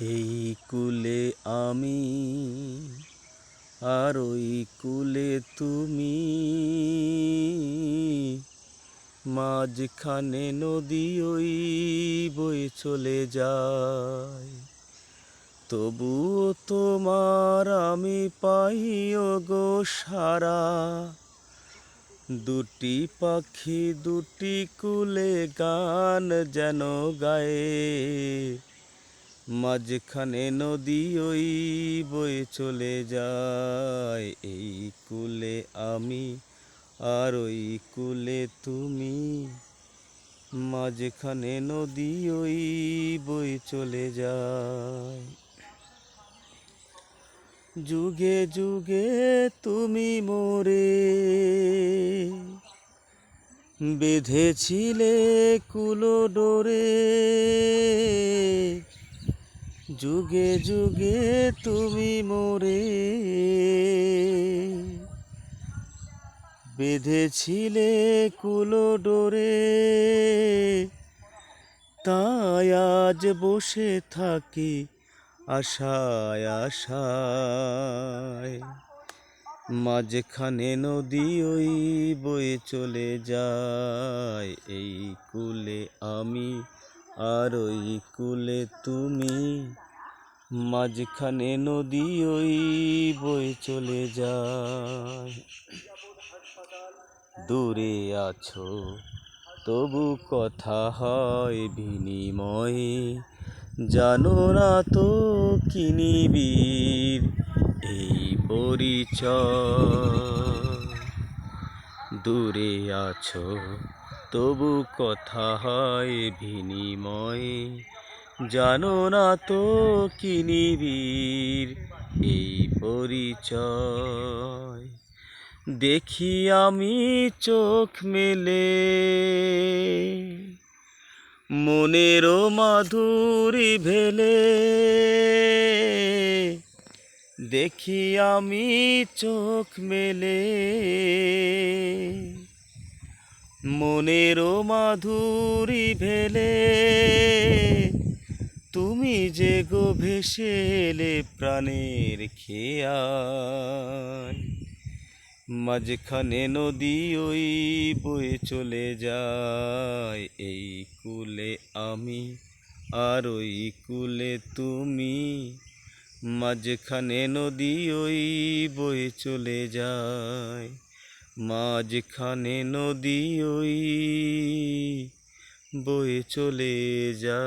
এই কুলে আমি, আর ওই কুলে তুমি। মাঝখানে নদী ওই বই চলে যায়। তবুও তোমার আমি পাইও গো সারা। দুটি পাখি, দুটি কুলে গান যেন গায়ে। মাঝখানে নদী ওই বয়ে চলে যায়। এই কুলে আমি আর ওই কুলে তুমি। মাঝখানে নদী ওই বয়ে চলে যায়। যুগে যুগে তুমি মোরে বেঁধেছিলে কুলো ডোরে। যুগে যুগে তুমি মোরে বেঁধেছিলে কুলো ডোরে, তাই আজ বসে থাকি আশায় আশায়। মাঝখানে নদী ওই বয়ে চলে যায়, এই কুলে আমি আর ওই কুলে তুমি মাঝখানে নদী ওই বয়ে চলে যায়। দূরে আছো, তবু কথা হয় বিনিময়ে। জানো না তো কিনিবির এই পরিচয়। দূরে আছো, তবু কথা হয় বিনিময়ে। জানো না তো কিনিবির এই পরিচয়? দেখি আমি চোখ মেলে মনেরও মাধুরী ভেলে দেখি আমি চোখ মেলে মনেরও মাধুরী ভেলে তুমি যে গো ভেসে এলে প্রাণের খেয়াল, মাঝখানে নদী ওই বয়ে চলে যায়। এই কুলে আমি আর ওই কুলে তুমি, মাঝখানে নদী ওই বয়ে চলে যায়। মাঝখানে নদী ওই বয়ে চলে যা।